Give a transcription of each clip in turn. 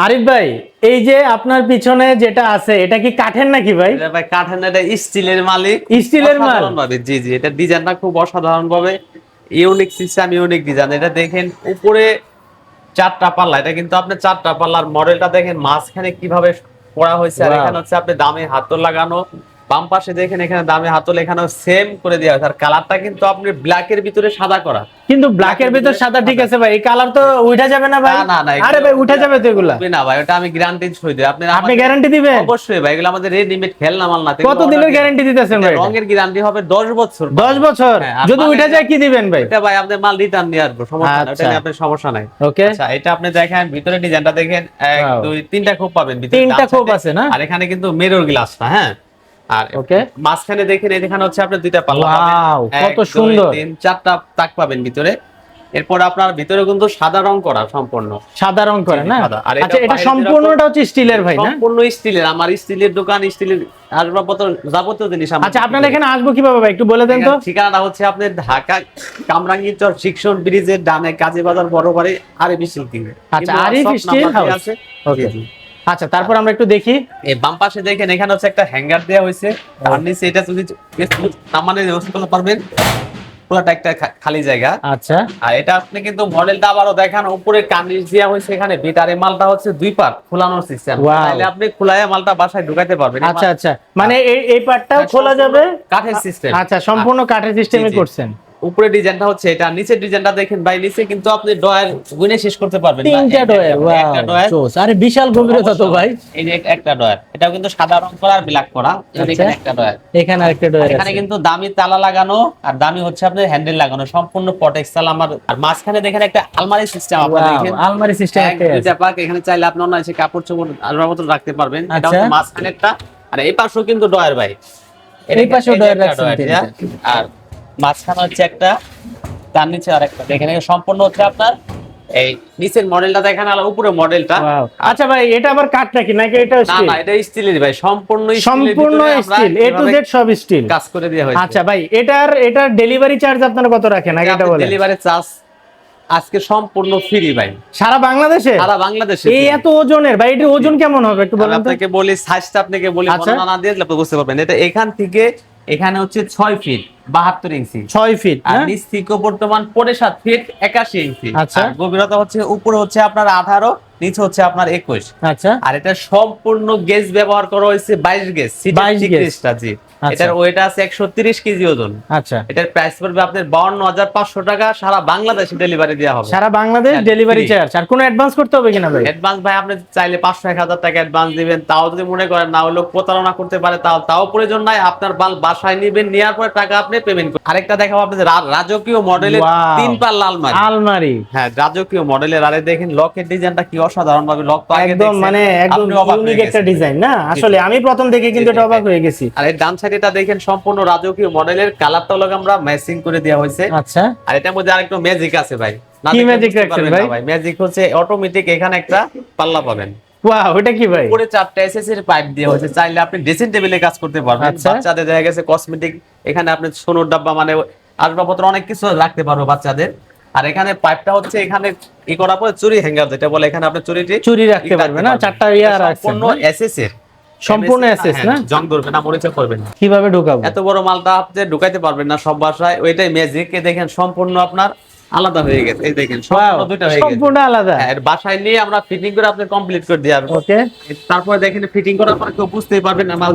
আরিফ ভাই এই যে আপনার পিছনে যেটা আছে এটা কি কাঠের নাকি ভাই? ভাই কাঠের না, এটা স্টিলের মালিক। স্টিলের মাল? জি জি এটা ডিজাইনটা খুব অসাধারণ ভাবে ইউনিক সিস্টেম ইউনিক ডিজাইন এটা দেখেন উপরে চারটা পাল্লা এটা কিন্তু আপনি চারটা পাল্লার মডেলটা দেখেন মাঝখানে কীভাবে পড়া হয়েছে আর এখানে হচ্ছে আপনি দামে হাতল লাগানো বাম পাশে দেখেন এখানে দামে হাতল এখানেও সেম করে দেওয়া হয়েছে। আর কালারটা কিন্তু আপনি ব্ল্যাকের ভিতরে সাদা করা। কিন্তু ব্ল্যাকের ভিতরে সাদা ঠিক আছে ভাই এই কালার তো উঠা যাবে না ভাই। না, না, না, আরে ভাই উঠা যাবে তো এগুলা। না ভাই ওটা আমি গ্যারান্টি সই দিই আপনি আপনি গ্যারান্টি দিবেন? অবশ্যই ভাই এগুলো আমাদের রেডিমেড খেলনা মাল না কত দিনের গ্যারান্টি দিতেছেন ভাই? রঙের গ্যারান্টি হবে 10 বছর। 10 বছর? হ্যাঁ, যদি উঠা যায় কি দিবেন ভাই? এটা ভাই আপনি মাল রিটার্ন নিয়ে আসব সমস্যা নাই ওটা আচ্ছা। নিয়ে আপনার সমস্যা নাই। ওকে আচ্ছা এটা আপনি দেখেন ভিতরে ডিজাইনটা দেখেন এক. দুই তিনটা খোপ পাবেন ভিতরে তিনটা খোপ আছে। না? আর এখানে কিন্তু মিরর গ্লাসটা হ্যাঁ? আর Okay. মাঝখানে দেখেন এখানে হচ্ছে আপনি দুইটা পাল্লা কত সুন্দর। তিন চারটা তাক পাবেন ভিতরে। এরপর আপনার ভিতরে কিন্তু সাদা রং করা সম্পূর্ণ। সাদা রং করে না? আচ্ছা এটা সম্পূর্ণটা হচ্ছে স্টিলের ভাই না? সম্পূর্ণ স্টিলের আমার স্টিলের দোকান স্টিলের আসবাবপত্র যাবতীয় জিনিস আচ্ছা আপনার এখানে আসব কীভাবে ভাই? একটু বলে দেন তো। ঠিকানাটা হচ্ছে আপনার ঢাকা কামরাঙ্গীরচর শিক্ষণ ব্রিজের ডানে কাজী বাজার বড় বাড়ি আরিফ স্টিল আচ্ছা, আরিফ স্টিল হাউস। ওকে আচ্ছা তারপর আমরা একটু দেখি। এই বাম পাশে দেখেন এখানে হচ্ছে একটা হ্যাঙ্গার দেওয়া হয়েছে। তার নিচে এটা যদি নামানোর ব্যবস্থা করতে পারবেন পুরোটা একটা খালি জায়গা। আচ্ছা। আর এটা আপনি কিন্তু মডেলটা আবারও দেখান উপরে কার্নিশ দেওয়া হয়েছে এখানে। বিটারে মালটা হচ্ছে দুই পার্ট খোলানোর সিস্টেম তাহলে আপনি খোলায় মালটা বাসায় ঢুকাইতে পারবেন। আচ্ছা আচ্ছা। মানে এই এই পার্টটাও খোলা যাবে? কাঠের সিস্টেম আচ্ছা সম্পূর্ণ কাঠের সিস্টেমে। করছেন। উপরে ডিজাইনটা হচ্ছে এটা নিচের ডিজাইনটা দেখেন ভাই নিচে কিন্তু আপনি ডয়ার গুনে শেষ করতে পারবেন। তিনটা ডয়ার একটা ডয়ার আরে বিশাল গভীরতা তো ভাই এই যে একটা ডয়ার এটাও কিন্তু সাদা রং করা আর ব্ল্যাক করা যে আচ্ছা। এখানে একটা ডয়ার এখানে আরেকটা ডয়ার এখানে কিন্তু দামি তালা লাগানো আর দামি হচ্ছে আপনার হ্যান্ডেল লাগানো সম্পূর্ণ প্রটেক্স তালা আমার আর মাঝখানে দেখেন একটা আলমারি সিস্টেম আপনারা দেখেন আলমারি সিস্টেম একটা পাক এখানে চাইলে আপনি অন্য এসে কাপড় চোপড় আলমার মতো রাখতে পারবেন এটা আচ্ছা। হচ্ছে মাঝখানে একটা আর এই পাশেও কিন্তু ডয়ার ভাই এই পাশেও ডয়ার রাখছেন। হ্যাঁ। আর মাঝখানে হচ্ছে একটা তার নিচে আর একটা এখানে সম্পূর্ণ হচ্ছে আপনার এই নিচের মডেলটা দেখেন আর উপরে মডেলটা. আচ্ছা ভাই এটা আবার কাঠ নাকি? নাকি এটা স্টিল না এটা স্টিলের ভাই সম্পূর্ণ সম্পূর্ণ স্টিল এ টু জেড সব স্টিল কাজ করে দেওয়া হয়েছে। আচ্ছা ভাই এটার এটার ডেলিভারি চার্জ আপনারা কত রাখেন? আগে এটা বলেন। ডেলিভারি চার্জ আজকে সম্পূর্ণ ফ্রি ভাই। সারা বাংলাদেশে? সারা বাংলাদেশে এই এত ওজনের ভাই এটার ওজন কেমন হবে? একটু বলেন আপনাকে বলি সাইজটা আপনাকে বলি আচ্ছা। বর্ণনা না দিয়ে আপনি বুঝতে পারবেন। এটা এখান থেকে এখানে হচ্ছে ছয় ফিট বাহাত্তর ইঞ্চি ছয় ফিট আর হ্যাঁ? নিচ থেকে বর্তমান পড়ে সাত ফিট একাশি ইঞ্চি আচ্ছা। গভীরতা হচ্ছে উপরে হচ্ছে আপনার আঠারো নিচে হচ্ছে আপনার একুশ আচ্ছা আর এটা সম্পূর্ণ গেজ ব্যবহার করা হয়েছে বাইশ গেজ 22 গেজ। জি। এটার ওয়েট আছে একশো তিরিশ কেজি ওজন। আচ্ছা। এটার প্রাইস পড়বে আপনার বাউন্ন হাজার পাঁচশো টাকা সারা বাংলাদেশে ডেলিভারি দেওয়া হবে। সারা বাংলাদেশ হ্যাঁ, ডেলিভারি চার্জ আর কোনো অ্যাডভান্স করতে হবে কিনা ভাই? অ্যাডভান্স ভাই আপনি চাইলে পাঁচশো এক হাজার টাকা অ্যাডভান্স দিবেন। তাও যদি মনে করেন না হলেও প্রতারণা করতে পারে তাও তাও প্রয়োজন নাই। আপনার বাল বাসায় নিবেন নেওয়ার পরে টাকা আপনি পেমেন্ট করবেন আরেকটা দেখাবো আপনাদের রাজকীয় মডেলের. তিন পাল আলমারি আলমারি। হ্যাঁ রাজকীয় মডেলের আরে দেখেন লকের ডিজাইনটা কি অসাধারণ ভাবে লক একদম মানে একদম হয়ে ইউনিক একটা ডিজাইন না? আসলে আমি প্রথম দেখে কিন্তু এটা অবাক হয়ে গেছি। আর ডান সাইডেটা দেখেন সম্পূর্ণ রাজকীয় মডেলের কালারটা হলো আমরা ম্যাচিং করে দেওয়া হয়েছে। আচ্ছা। আর এটার মধ্যে আরেকটু ম্যাজিক আছে ভাই। কি বুঝতে রাখছেন ভাই? ম্যাজিক হচ্ছে অটোমেটিক এখানে একটা পাল্লা পাবেন। ওয়াও এটা কি ভাই? উপরে চারটা এসএস পাইপ দেওয়া হয়েছে। চাইলে আপনি ড্রেসিং টেবিলে কাজ করতে পারবেন। আচ্ছা। বাচ্চাদের দেখা গেছে কসমেটিক এখানে আপনি সোনোর ডাব্বা মানে আসবাবপত্র অনেক কিছু রাখতে পারব বাচ্চাদের। আর এখানে পাইপটা হচ্ছে এখানে ই করার পরে চুরি হ্যাঙ্গার যেটা বলে এখানে আপনি চুরিটি চুরি রাখতে পারবে না চারটা ইয়া সম্পূর্ণ না? সম্পূর্ণ SS না? হ্যাঁ, জং ধরবে না মরিচা করবে না। কীভাবে ঢোকাবো? এত বড় মালটা আপনি ঢুকাইতে পারবেন না সব বাসায় ওইটাই ম্যাজিক এ দেখেন সম্পূর্ণ আপনার আলাদা হয়ে গেছে। এই দেখেন সম্পূর্ণ দুইটা হয়ে গেছে। সম্পূর্ণ আলাদা। হ্যাঁ, এর বাসায় নিয়ে আমরা ফিটিং করে আপনি কমপ্লিট করে দিয়ে ওকে তারপরে দেখেন ফিটিং করার পরে কেউ বুঝতেই পারবেন না মাল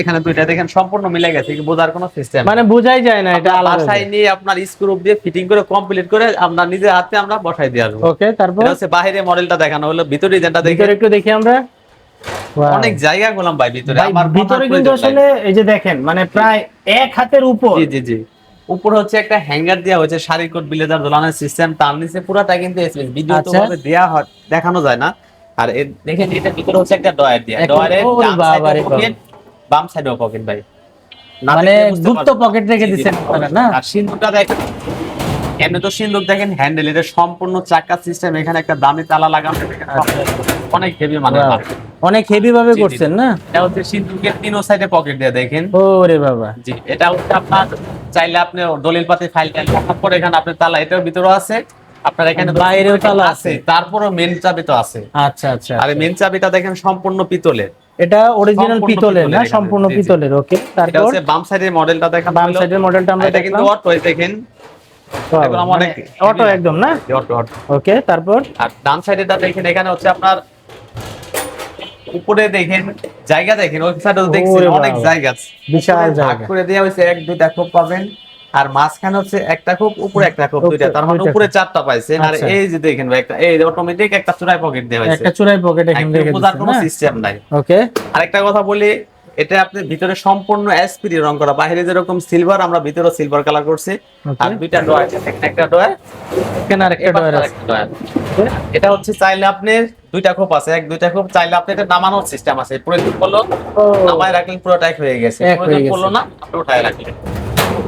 এখানে দুইটা। দেখেন সম্পূর্ণ মিলে গেছে কি বোঝার কোনো সিস্টেম মানে বোঝাই যায় না এটা বাসায় নিয়ে আপনার স্ক্রু দিয়ে ফিটিং করে কমপ্লিট করে আমরা নিজের হাতে আমরা বসাই দিয়ে আসব। ওকে তারপর? হচ্ছে বাইরে মডেলটা দেখানো হলো ভিতরে ডিজাইনটা দেখে একটু দেখি আমরা. অনেক জায়গা গোলাম ভাই ভিতরে। আমার ভিতরে কিন্তু আসলে এই যে দেখেন মানে প্রায় এক হাতের উপর। জি জি জি। উপরে হচ্ছে একটা হ্যাঙ্গার দেওয়া হয়েছে শাড়ি কোট বিলেদার দোলানের সিস্টেম তার নিচে পুরাটা কিন্তু এসএস ভিডিও তো আচ্ছা। ভাবে দেয়া হয় দেখানো যায় না। আর দেখেন এটা ভিতরে হচ্ছে একটা ডয়ার দেয়া। ওরে সাইডে পকেট বাম ভাই। মানে গুপ্ত পকেট রেখে না? আর সিন্দুকটা দেখেন এমনি তো সিন্দুক দেখেন হ্যান্ডেল এটা সম্পূর্ণ চাকা সিস্টেম এখানে একটা দামি তালা লাগানো অনেক হেভি মানে. অনেক হেভি ভাবে। করছেন না? এটা হচ্ছে সিন্দুকের তিন সাইডে পকেট দিয়ে দেখেন। ওরে বাবা। জি এটা হচ্ছে আপনার চাইলে আপনি দলিল পাতি ফাইল টাইল পরে এখানে আপনি তালা এটার ভিতরে আছে। আপনার এখানে বাইরেও তালা আছে। তারপরও মেন চাবি তো আছে। আচ্ছা আচ্ছা আর মেন চাবিটা দেখেন সম্পূর্ণ পিতলের। এটা অরিজিনাল পিতলের না সম্পূর্ণ। পিতলের ওকে এটা তারপর? হচ্ছে বাম সাইডের মডেলটা দেখেন বাম সাইডের মডেলটা আমরা এটা কিন্তু অটো দেখেন। Wow, মানে অটো একদম না? অটো অটো ওকে তারপর? আর ডান সাইডেটা দেখেন এখানে হচ্ছে আপনার উপরে দেখেন জায়গা দেখেন ওই সাইডে দেখছেন অনেক জায়গা আছে। বিশাল জায়গা। করে দেয়া হয়েছে এক দুইটা খোপ পাবেন আর মাঝখানে হচ্ছে একটা খোপ উপরে একটা খোপ উপরে দুইটা তার মানে উপরে চারটা পাইছে আর আচ্ছা। এই যে দেখেন ভাই একটা এই অটোমেটিক একটা চুরাই পকেট দেওয়া হয়েছে একটা চুরাই পকেট এখানে দেখেন রেখে কোনো সিস্টেম নাই ওকে আরেকটা কথা বলি এটা আপনি ভিতরে সম্পূর্ণ এসপিডি রং করা। বাইরে যেরকম সিলভার আমরা ভিতরে সিলভার কালার করছি। আর দুইটা ডয়ার একটা ডয়ার এখানে আরেকটা ডয়ার আছে এটা হচ্ছে চাইলে আপনি দুইটা খোপ আছে এক দুইটা খোপ চাইলে আপনি এটা নামানোর সিস্টেম আছে। প্রয়োজন পড়ল নামায় রাখলেন পুরো টাইট হয়ে গেছে। প্রয়োজন পড়ল না আপনি উঠায় রাখলেন।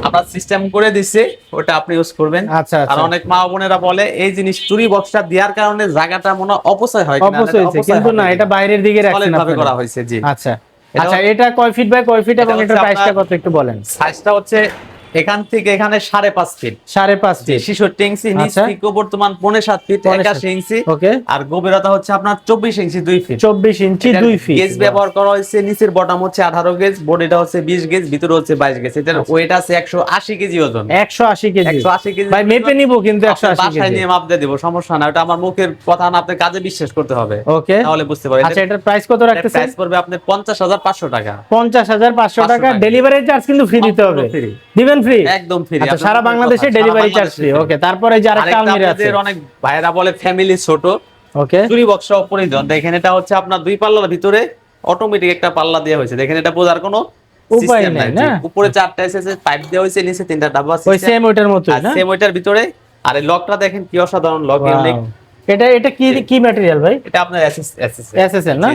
আমরা সিস্টেম করে দিচ্ছে ওটা আপনি ইউজ করবেন। আচ্ছা আর আচ্ছা অনেক মা বোনেরা বলে এই জিনিস চুরি বক্সটা দেওয়ার কারণে জায়গাটা মনে অপচয় হয় অবশ্যই হয়েছে কিন্তু না এটা বাইরের দিকে রাখছেন করা হয়েছে জি। আচ্ছা। আচ্ছা এটা কয় ফিট বাই কয় ফিট এবং এটা এটার প্রাইসটা কত একটু বলেন? সাইজটা হচ্ছে এখান থেকে এখানে সাড়ে পাঁচ ফিট সাড়ে পাঁচ ফিট ছেষট্টি ইঞ্চি নিচ। বর্তমান পৌনে সাত ফিট একাশি ইঞ্চি। ওকে। আর গভীরতা হচ্ছে আপনার চব্বিশ ইঞ্চি দুই ফিট চব্বিশ ইঞ্চি দুই ফিট গেজ ব্যবহার করা হয়েছে নিচের বটম হচ্ছে আঠারো গেজ বডিটা হচ্ছে বিশ গেজ ভিতরে হচ্ছে বাইশ গেজ এটার ওয়েট আছে একশো আশি কেজি ওজন। একশো আশি কেজি। একশো আশি কেজি ভাই মেপে নিব কিন্তু একশো আশি বাসায় নিয়ে মাপ দিয়ে দিব সমস্যা না ওটা আমার মুখের কথা না আপনার কাজে বিশ্বাস করতে হবে। ওকে। তাহলে বুঝতে পারবেন। আচ্ছা এটার প্রাইস কত রাখতেছেন? প্রাইস পড়বে আপনার পঞ্চাশ হাজার পাঁচশো টাকা। পঞ্চাশ হাজার পাঁচশো টাকা। ডেলিভারি চার্জ কিন্তু ফ্রি দিতে হবে। দিবেন ফ্রি একদম ফ্রি আচ্ছা সারা বাংলাদেশে ডেলিভারি চার্জ ফ্রি ওকে তারপরে যে আরেকটা আলমিরা আছে। অনেক ভাইরা বলে ফ্যামিলি ছোট। ওকে চুরি বক্স উপরে দেন। দেখেন এটা হচ্ছে আপনার দুই পাল্লার ভিতরে অটোমেটিক একটা পাল্লা দেওয়া হয়েছে। দেখেন এটা বোঝার কোনো উপায় নাই। না? উপরে চারটা এসেছে পাইপ দেওয়া হয়েছে নিচে তিনটা ডাব্বা ওই সেম ওইটার মতোই না? সেম ওইটার ভিতরে। আর এই লকটা দেখেন কি অসাধারণ লক এটা এটা কি কি ম্যাটেরিয়াল ভাই? এটা আপনার এসএস এসএস এসএসএল না?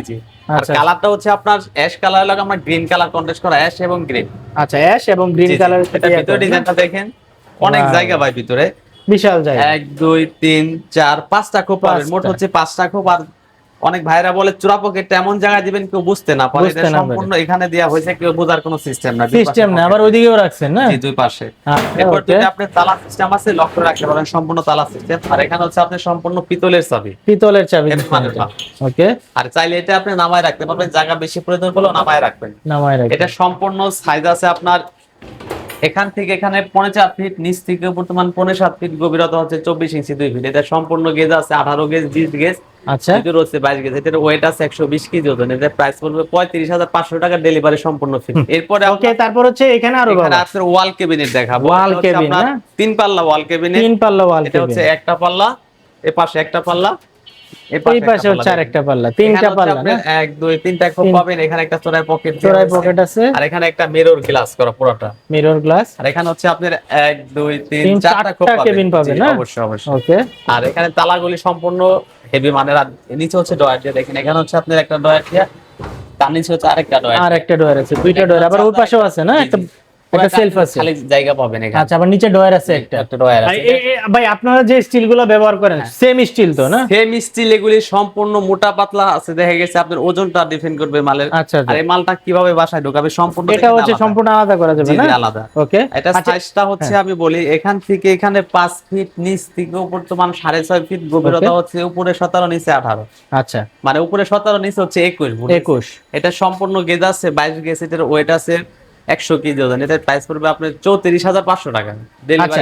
আচ্ছা কালারটা হচ্ছে আপনার অ্যাশ কালার লাগে আমরা গ্রিন কালার কন্ট্রাস্ট করা অ্যাশ এবং গ্রিন আচ্ছা অ্যাশ এবং গ্রিন কালার এটা ভিতরে ডিজাইনটা দেখেন। অনেক জায়গা ভাই ভিতরে। বিশাল জায়গা। এক দুই তিন চার পাঁচটা খোপ আর মোট। হচ্ছে পাঁচটা খোপ আর অনেক ভাইরা বলে চূড়া পকেটটা এমন জায়গায় দিবেন কেউ বুঝতে না। পারে এটা সম্পূর্ণ এখানে দেওয়া হয়েছে কেউ বোঝার কোনো সিস্টেম না সিস্টেম না আবার ওইদিকেও রাখছেন না? দুই পাশে। আচ্ছা, এরপর যদি আপনি তালা সিস্টেম আছে লক করে রাখতে পারেন সম্পূর্ণ তালা সিস্টেম আর এখানে হচ্ছে আপনি সম্পূর্ণ পিতলের চাবি। পিতলের চাবি মানে ওকে। আর চাইলে এটা আপনি নামায় রাখতে পারবেন জায়গা বেশি প্রয়োজন হলেও নামায় রাখবেন। নামায় রাখি এটা সম্পূর্ণ সাইজ আছে আপনার এখান থেকে এখানে পৌনে চার ফিট নিচ থেকে বর্তমান পৌনে সাত ফিট গভীরতা হচ্ছে চব্বিশ ইঞ্চি দুই ফিট এটা সম্পূর্ণ গেজ আছে আঠারো গেজ বিশ গেজ আচ্ছা। ভিতরে হচ্ছে বাইশ গেজ এটার ওয়েট আছে একশো বিশ কেজি ওজন। এটার প্রাইস পড়বে পঁয়ত্রিশ হাজার পাঁচশো টাকা ডেলিভারি সম্পূর্ণ ফি এরপরে ওকে তারপর হচ্ছে এখানে আরও আপনার ওয়াল কেবিনেট দেখাবো? তিন পাল্লা ওয়াল কেবিনেট তিন পাল্লা ওয়াল এটা হচ্ছে একটা পাল্লা এ পাশে একটা পাল্লা। এই পাশে হচ্ছে আরেকটা পাল্লা তিনটা পাল্লা না? এক দুই তিনটা খোপ পাবেন এখানে একটা চোরাই পকেট চোরাই পকেট আছে। আর এখানে একটা মিরর গ্লাস করা পুরোটা। মিরর গ্লাস আর এখানে হচ্ছে আপনার এক দুই তিন চারটা চারটা পাবেন, না? অবশ্যই অবশ্যই। ওকে আর এখানে তালাগুলি সম্পূর্ণ হেভি মানের। নিচে হচ্ছে ডয়ার দিয়ে দেখেন এখানে হচ্ছে আপনার একটা ডয়ার দিয়ে তার নিচে হচ্ছে আরেকটা ডয়ার আর একটা ডয়ার আছে দুইটা ডয়ার আবার ওই পাশেও আছে না? একটা একটা সেলফ আছে। খালি জায়গা পাবেন এখানে। আচ্ছা আবার নিচে ডয়ার আছে। একটা একটা ডয়ার আছে। ভাই আপনারা যে ব্যবহার করেন হ্যাঁ। সেম স্টিল তো না? সেম স্টিল এগুলি সম্পূর্ণ মোটা পাতলা আছে। দেখা গেছে আপনার ওজনটা ডিফেন্ড করবে মালের। আচ্ছা আচ্ছা। আর এই মালটা কীভাবে বাসায় ঢোকাবে সম্পূর্ণ এটা হচ্ছে সম্পূর্ণ আলাদা করা যাবে না? আলাদা। ওকে এটা আচ্ছা সাইজটা হচ্ছে আমি বলি এখান থেকে এখানে পাঁচ ফিট নিচ থেকে বর্তমান সাড়ে ছয় ফিট গভীরতা হচ্ছে উপরে সতেরো নিচে আঠারো। আচ্ছা। মানে উপরে সতেরো নিচে হচ্ছে একুশ বুঝেছেন? একুশ। এটা সম্পূর্ণ গেজ আছে বাইশ গেজ এটার ওয়েট আছে একশো কেজি ওজন। এটার প্রাইস পড়বে আপনার চৌত্রিশ হাজার পাঁচশো টাকা। আচ্ছা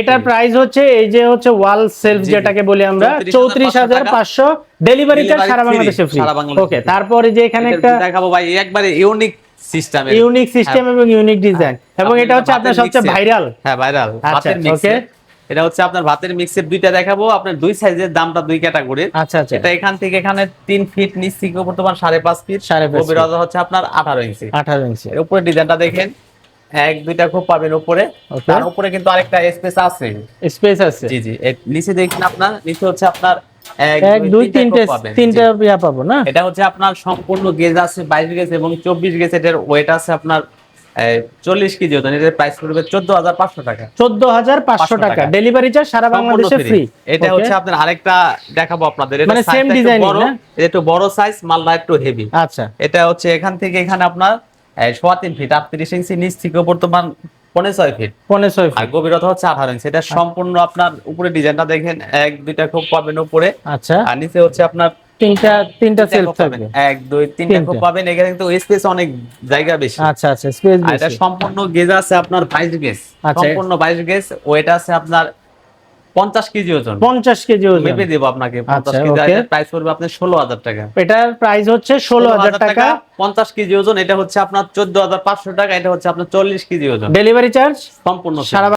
এটার প্রাইস হচ্ছে এই যে হচ্ছে ওয়াল সেলফ। যেটাকে বলি আমরা চৌত্রিশ হাজার পাঁচশো ডেলিভারি চার্জ সারা বাংলাদেশে ফ্রি ওকে তারপরে যে এখানে একটা দেখাবো ভাই একবারে ইউনিক সিস্টেম ইউনিক সিস্টেম এবং ইউনিক ডিজাইন এবং এটা হচ্ছে আপনার সবচেয়ে ভাইরাল হ্যাঁ ভাইরাল আচ্ছা, okay. এটা হচ্ছে আপনার ভাতের মিক্সের দুইটা দেখাবো। আপনার দুই সাইজের দামটা দুই ক্যাটাগরির আচ্ছা আচ্ছা। এটা এখান থেকে এখানে তিন ফিট নিচ থেকে বর্তমান সাড়ে পাঁচ ফিট সাড়ে। গভীরতা হচ্ছে আপনার আঠারো ইঞ্চি আঠারো ইঞ্চি এর উপরে ডিজাইনটা দেখেন। এক দুইটা খুব পাবেন উপরে। তার উপরে কিন্তু আরেকটা স্পেস আছে। স্পেস আছে। জি জি। নিচে দেখেন আপনার নিচে হচ্ছে আপনার এক দুই তিনটে। তিনটা। ইয়া পাবো না? এটা হচ্ছে আপনার সম্পূর্ণ গেজ আছে বাইশ গেজ এবং চব্বিশ গেজ এটার ওয়েট আছে আপনার চল্লিশ কেজি ওজন এটার প্রাইস পড়বে চোদ্দ হাজার পাঁচশো টাকা। চোদ্দ হাজার পাঁচশো টাকা। ডেলিভারি চার্জ সারা বাংলাদেশে ফ্রি এটা হচ্ছে আপনার আরেকটা দেখাবো আপনাদের। মানে same টা একটু বড় এটা একটু বড় সাইজ মালটা একটু হেভি আচ্ছা। এটা হচ্ছে এখান থেকে এখানে আপনার সোয়া তিন ফিট আটত্রিশ ইঞ্চি নিচ থেকে বর্তমান পনেরো ছয় ফিট পনেরো ছয় feet। গভীরতা হচ্ছে আঠারো ইঞ্চি এটা সম্পূর্ণ আপনার উপরে ডিজাইনটা দেখেন এক দুইটা খোপ পাবেন উপরে। আচ্ছা। আর নিচে হচ্ছে আপনার তিনটা তিনটা সেলফ থাকবে। এক দুই তিনটা। খোপ পাবেন। এখানে কিন্তু স্পেস অনেক জায়গা বেশি। আচ্ছা আচ্ছা স্পেস আর এটা সম্পূর্ণ গেজ আছে আপনার বাইশ গেজ। আচ্ছা। সম্পূর্ণ বাইশ গেজ। ওয়েট আছে আপনার পঞ্চাশ কেজি ওজন। পঞ্চাশ কেজি ওজন। মেপে দেবো আপনাকে। পঞ্চাশ আচ্ছা, কেজি okay। প্রাইস পড়বে আপনার ষোলো হাজার টাকা। এটার প্রাইস হচ্ছে ষোলো হাজার টাকা পঞ্চাশ কেজি ওজন। এটা হচ্ছে আপনার চোদ্দ হাজার পাঁচশো টাকা। এটা হচ্ছে আপনার চল্লিশ কেজি ওজন। ডেলিভারি চার্জ সম্পূর্ণ সারা